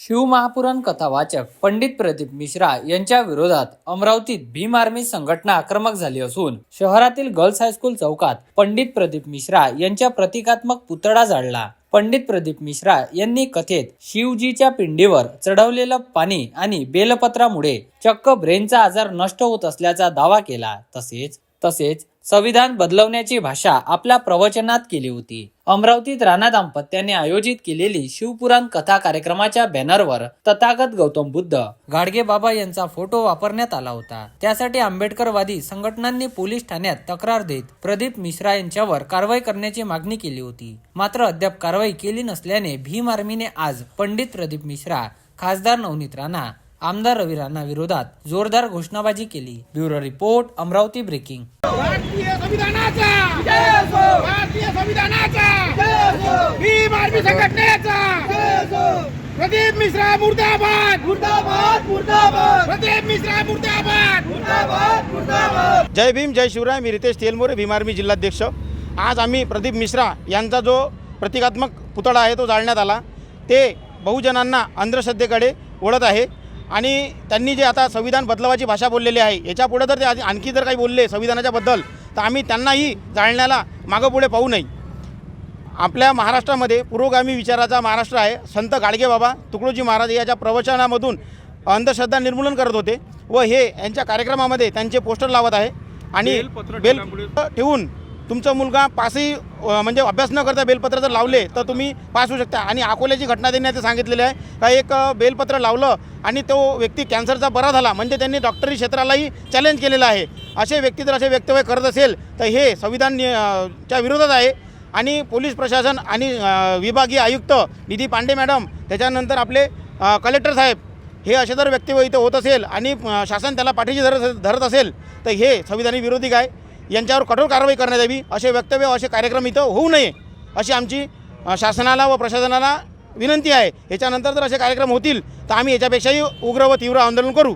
शिवमहापुराण कथावाचक पंडित प्रदीप मिश्रा यांच्या विरोधात अमरावतीत भीम आर्मी संघटना आक्रमक झाली असून शहरातील गर्ल्स हायस्कूल चौकात पंडित प्रदीप मिश्रा यांच्या प्रतिकात्मक पुतळा जाळला. पंडित प्रदीप मिश्रा यांनी कथेत शिवजीच्या पिंडीवर चढवलेलं पाणी आणि बेलपत्रामुळे चक्क ब्रेनचा आजार नष्ट होत असल्याचा दावा केला. तसेच तसेच संविधान बदलवण्याची भाषा आपल्या प्रवचनात केली होती. अमरावतीत राणा दाम्पत्याने आयोजित केलेली शिवपुराण कथा कार्यक्रमाच्या बॅनरवर तथागत गौतम बुद्ध गाडगे बाबा यांचा फोटो वापरण्यात आला होता. त्यासाठी आंबेडकरवादी संघटनांनी पोलीस ठाण्यात तक्रार देत प्रदीप मिश्रा यांच्यावर कारवाई करण्याची मागणी केली होती. मात्र अद्याप कारवाई केली नसल्याने भीम आर्मीने आज पंडित प्रदीप मिश्रा खासदार नवनीत राणा आमदार रवी राणा विरोधात जोरदार घोषणाबाजी केली. Bureau report Amravati breaking. भारतीय संविधानाचा! भारतीय संविधानाचा! भीम आर्मी संघटनेचा! प्रदीप मिश्रा मुर्दाबाद! मुर्दाबाद मुर्दाबाद! प्रदीप मिश्रा मुर्दाबाद! मुर्दाबाद मुर्दाबाद! जय भीम जय शिवराय मी रितेश तेलमोरे भीम आर्मी जिल्हाध्यक्ष. आज आम्ही प्रदीप मिश्रा यांचा जो प्रतिकात्मक पुतळा आहे तो जाळण्यात आला. ते बहुजनांना अंधश्रद्धेकडे ओढत आहे. आणि त्यांनी जे आता संविधान बदलवाची भाषा बोललेली आहे याच्यापुढे जर ते आधी- आणखी जर काही बोलले संविधानाच्या बद्दल तर आम्ही त्यांनाही जाळण्याला मागं पुढे पाहू नये. आपल्या महाराष्ट्रामध्ये पुरोगामी विचाराचा महाराष्ट्र आहे. संत गाडगेबाबा तुकडोजी महाराज याच्या प्रवचनामधून अंधश्रद्धा निर्मूलन करत होते व हे यांच्या कार्यक्रमामध्ये त्यांचे पोस्टर लावत आहे. आणि बेल ठेवून तुमचा मुलगा पासही म्हणजे अभ्यास न करता बेलपत्र जर लावले तर तुम्ही पास होऊ शकता. आणि अकोल्याची घटना त्यांनी ते सांगितलेली आहे. का एक बेलपत्र लावलं आणि तो व्यक्ती कॅन्सरचा बरा झाला म्हणजे त्यांनी डॉक्टरी क्षेत्रालाही चॅलेंज केलेलं आहे. असे व्यक्ती जर असे वक्तव्य करत असेल तर हे संविधान च्या विरोधात आहे. आणि पोलीस प्रशासन आणि विभागीय आयुक्त निधी पांडे मॅडम त्याच्यानंतर आपले कलेक्टर साहेब हे असे जर वक्तव्य इथं होत असेल आणि शासन त्याला पाठीशी धरत धरत असेल तर हे संविधानी विरोधी काय? यांच्यावर कठोर कारवाई करण्यात यावी असे वक्तव्य असे कार्यक्रम इथं होऊ नये अशी आमची शासनाला व प्रशासनाला विनंती आहे. याच्यानंतर जर असे कार्यक्रम होतील तर आम्ही याच्यापेक्षाही उग्र व तीव्र आंदोलन करू.